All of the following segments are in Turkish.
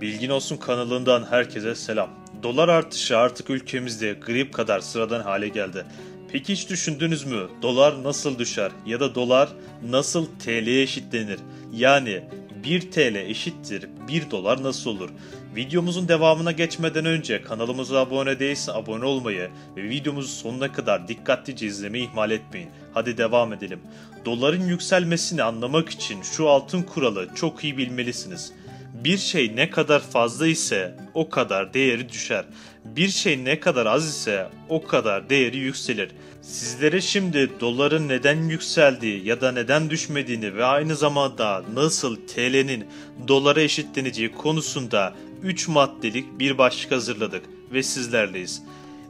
Bilgin Olsun kanalından herkese selam. Dolar artışı artık ülkemizde grip kadar sıradan hale geldi. Peki hiç düşündünüz mü? Dolar nasıl düşer ya da dolar nasıl TL'ye eşitlenir? Yani 1 TL eşittir 1 dolar nasıl olur? Videomuzun devamına geçmeden önce kanalımıza abone değilse abone olmayı ve videomuzu sonuna kadar dikkatlice izlemeyi ihmal etmeyin. Hadi devam edelim. Doların yükselmesini anlamak için şu altın kuralı çok iyi bilmelisiniz. Bir şey ne kadar fazla ise o kadar değeri düşer. Bir şey ne kadar az ise o kadar değeri yükselir. Sizlere şimdi doların neden yükseldiği ya da neden düşmediğini ve aynı zamanda nasıl TL'nin dolara eşitleneceği konusunda 3 maddelik bir başlık hazırladık ve sizlerleyiz.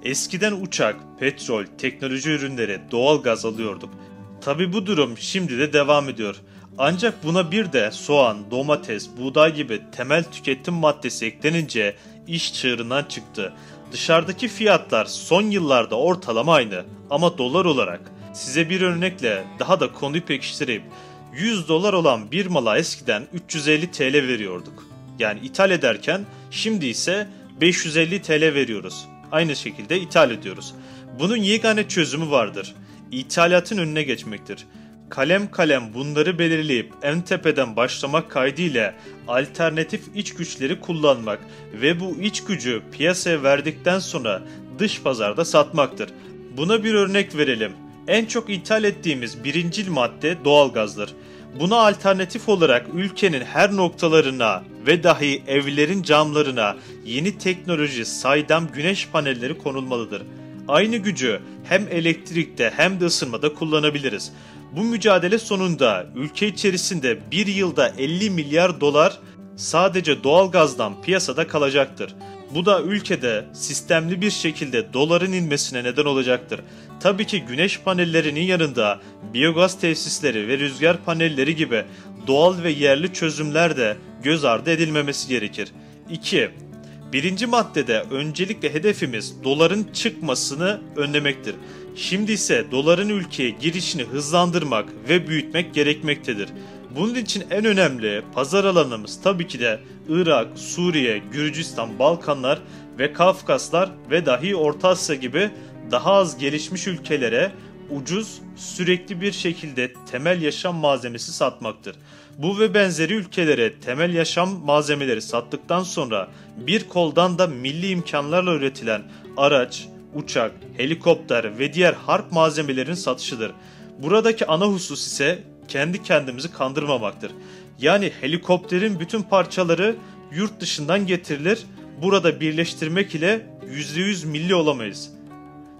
Eskiden uçak, petrol, teknoloji ürünleri, doğal gaz alıyorduk. Tabi bu durum şimdi de devam ediyor. Ancak buna bir de soğan, domates, buğday gibi temel tüketim maddesi eklenince iş çığırından çıktı. Dışarıdaki fiyatlar son yıllarda ortalama aynı ama dolar olarak size bir örnekle daha da konuyu pekiştireyim. 100 dolar olan bir mala eskiden 350 TL veriyorduk. Yani ithal ederken şimdi ise 550 TL veriyoruz. Aynı şekilde ithal ediyoruz. Bunun yegane çözümü vardır. İthalatın önüne geçmektir kalem kalem bunları belirleyip en tepeden başlamak kaydıyla alternatif iç güçleri kullanmak ve bu iç gücü piyasaya verdikten sonra dış pazarda satmaktır. Buna bir örnek verelim. En çok ithal ettiğimiz birincil madde doğalgazdır. Buna alternatif olarak ülkenin her noktalarına ve dahi evlerin camlarına yeni teknoloji saydam güneş panelleri konulmalıdır. Aynı gücü hem elektrikte hem de ısınmada kullanabiliriz. Bu mücadele sonunda ülke içerisinde bir yılda 50 milyar dolar sadece doğalgazdan piyasada kalacaktır. Bu da ülkede sistemli bir şekilde doların inmesine neden olacaktır. Tabii ki güneş panellerinin yanında biyogaz tesisleri ve rüzgar panelleri gibi doğal ve yerli çözümler de göz ardı edilmemesi gerekir. 2. Birinci maddede öncelikle hedefimiz doların çıkmasını önlemektir. Şimdi ise doların ülkeye girişini hızlandırmak ve büyütmek gerekmektedir. Bunun için en önemli pazar alanımız tabii ki de Irak, Suriye, Gürcistan, Balkanlar ve Kafkaslar ve dahi Orta Asya gibi daha az gelişmiş ülkelere ucuz, sürekli bir şekilde temel yaşam malzemesi satmaktır. Bu ve benzeri ülkelere temel yaşam malzemeleri sattıktan sonra bir koldan da milli imkanlarla üretilen araç, uçak, helikopter ve diğer harp malzemelerin satışıdır. Buradaki ana husus ise kendi kendimizi kandırmamaktır. Yani helikopterin bütün parçaları yurt dışından getirilir, burada birleştirmek ile %100 milli olamayız.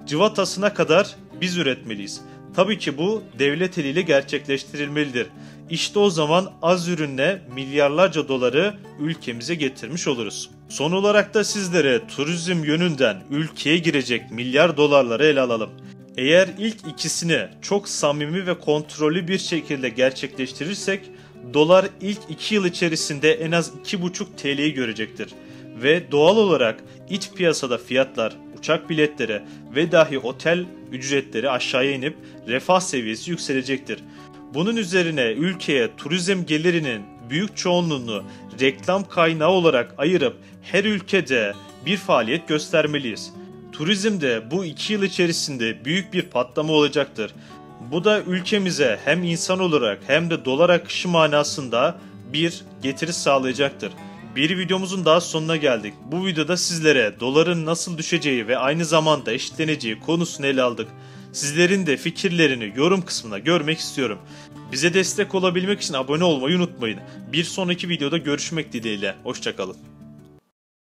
Civatasına kadar biz üretmeliyiz. Tabii ki bu devlet eliyle gerçekleştirilmelidir. İşte o zaman az ürünle milyarlarca doları ülkemize getirmiş oluruz. Son olarak da sizlere turizm yönünden ülkeye girecek milyar dolarları ele alalım. Eğer ilk ikisini çok samimi ve kontrollü bir şekilde gerçekleştirirsek dolar ilk 2 yıl içerisinde en az 2,5 TL'yi görecektir. Ve doğal olarak iç piyasada fiyatlar, uçak biletleri ve dahi otel ücretleri aşağıya inip refah seviyesi yükselecektir. Bunun üzerine ülkeye turizm gelirinin büyük çoğunluğunu reklam kaynağı olarak ayırıp her ülkede bir faaliyet göstermeliyiz. Turizmde bu iki yıl içerisinde büyük bir patlama olacaktır. Bu da ülkemize hem insan olarak hem de dolar akışı manasında bir getiri sağlayacaktır. Bir videomuzun daha sonuna geldik. Bu videoda sizlere doların nasıl düşeceği ve aynı zamanda eşitleneceği konusunu ele aldık. Sizlerin de fikirlerini yorum kısmına görmek istiyorum. Bize destek olabilmek için abone olmayı unutmayın. Bir sonraki videoda görüşmek dileğiyle. Hoşçakalın.